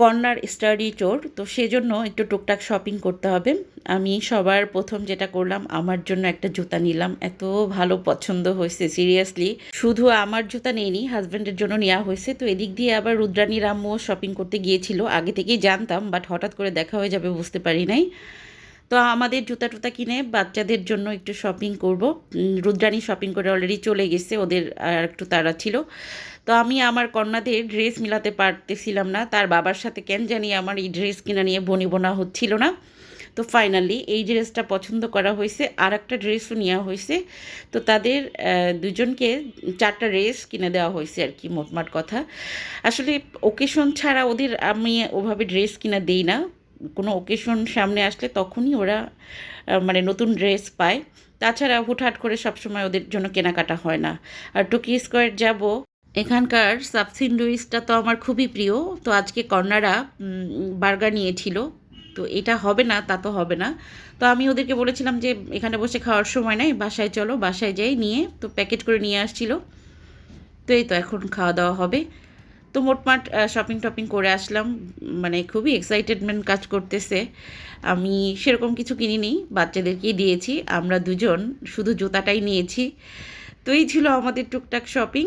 Corner study চোর, তো সেজন্য একটু টুকটাক শপিং করতে হবে। আমি সবার প্রথম যেটা করলাম, আমার জন্য একটা জুতা নিলাম। এত ভালো পছন্দ হয়েছে সিরিয়াসলি শুধু আমার জুতা নেইনি হাজব্যান্ডের জন্য নেওয়া হয়েছে। তো এদিক দিয়ে আবার রুদ্রানী রামও শপিং করতে গিয়েছিল। আগে থেকেই জানতাম বাট হঠাৎ করে দেখা হয়ে যাবে, বুঝতে পারি নাই। তো আমাদের জুতা টুতা কিনে বাচ্চাদের জন্য একটু শপিং করব। রুদ্রাণী শপিং করে অলরেডি চলে গেছে, ওদের আর একটু তাড়া ছিল। তো আমি আমার কন্যাদের ড্রেস মিলাতে পারতেছিলাম না, তার বাবার সাথে কেন জানি আমার এই ড্রেস কিনা নিয়ে বনি বোনা হচ্ছিল না। তো ফাইনালি এই ড্রেসটা পছন্দ করা হয়েছে আর একটা ড্রেসও নেওয়া হয়েছে। তো তাদের দুজনকে চারটা ড্রেস কিনে দেওয়া হয়েছে আর কি, মোটমাট কথা। আসলে ওকেশন ছাড়া ওদের আমি ওভাবে ড্রেস কিনে দেই না। কোনো ওকেশন সামনে আসলে তখনই ওরা মানে নতুন ড্রেস পায়। তাছাড়া হুটহাট করে সবসময় ওদের জন্য কেনাকাটা হয় না। আর টুকি স্কোয়ার যাব, এখানকার সাবসিন লুইসটা তো আমার খুবই প্রিয়। তো আজকে কর্নারা বার্গার নিয়েছিল। তো এটা হবে না, তা তো হবে না। তো আমি ওদেরকে বলেছিলাম যে, এখানে বসে খাওয়ার সময় নাই, বাসায় চলো। বাসায় যাই, নিয়ে তো প্যাকেট করে নিয়ে আসছিল। তো এই তো এখন খাওয়া দাওয়া হবে। তো মোটমাট শপিং টপিং করে আসলাম। মানে খুবই এক্সাইটেডমেন্ট কাজ করতেছে। আমি সেরকম কিছু কিনিনি, বাচ্চাদেরকেই দিয়েছি। আমরা দুজন শুধু জুতাটাই নিয়েছি। তো এই ছিল আমাদের টুকটাক শপিং